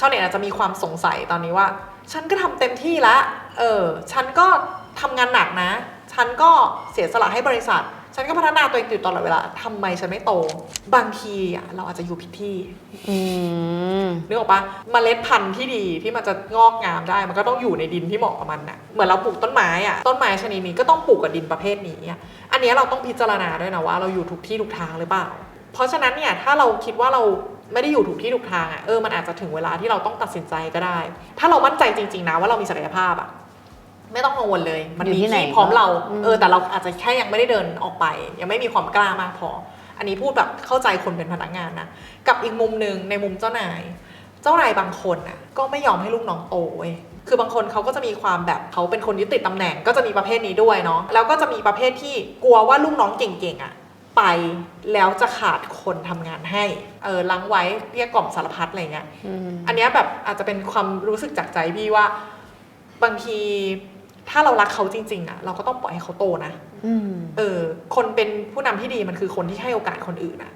ชาวเน็ตอาจจะมีความสงสัยตอนนี้ว่า ฉันก็ทำเต็มที่แล้วเออ ฉันก็ทำงานหนักนะ ฉันก็เสียสละให้บริษัท ฉันก็พัฒนาตัวเองอยู่ตลอดเวลาทำไมฉันไม่โต บางทีอะเราอาจจะอยู่ผิดที่อืมนึกออกปะเมล็ดพันธุ์ที่ดีที่มันจะงอกงามได้ มันก็ต้องอยู่ในดินที่เหมาะกับมันน่ะ เหมือนเราปลูกต้นไม้อะต้นไม้ชนิดนี้ก็ต้องปลูกกับดินประเภทนี้อะอันเนี้ยเราต้องพิจารณาด้วยนะว่า เราอยู่ถูกที่ถูกทางหรือเปล่า เพราะฉะนั้นเนี่ยถ้าเราคิดว่าเราไม่ได้อยู่ถูกที่ถูกทางอะเออมันอาจจะถึงเวลาที่เราต้องตัดสินใจก็ได้ ถ้าเรามั่นใจจริง ๆ นะว่าเรามีศักยภาพอะไม่ต้องกังวลเลย มันอยู่มีที่ไหนที่พร้อมเราอืมเออแต่เราอาจจะแค่ยังไม่ได้เดินออกไป ยังไม่มีความกล้ามากพอ อันนี้พูดแบบเข้าใจคนเป็นพนักงานนะกับอีกมุมหนึ่งในมุมเจ้านาย เจ้านายบางคนน่ะก็ไม่ยอมให้ลูกน้องโตเว้ยคือบางคนเขาก็จะมีความแบบเขาเป็นคนยึดติดตำแหน่ง ก็จะมีประเภทนี้ด้วยเนาะแล้วก็จะมีประเภทที่กลัวว่าลูกน้องเก่งๆอะ ไปแล้วจะขาดคนทำงานให้เออล้างไว้เรียกกล่อมสารพัดอะไรเงี้ย อืม อันเนี้ยแบบอาจจะเป็นความรู้สึกจากใจพี่ว่า บางทีถ้าเรารักเขาจริง ๆอะเราก็ต้องปล่อยให้เขาโตนะ อืม เออ คนเป็นผู้นำที่ดีมันคือคนที่ให้โอกาสคนอื่นอะ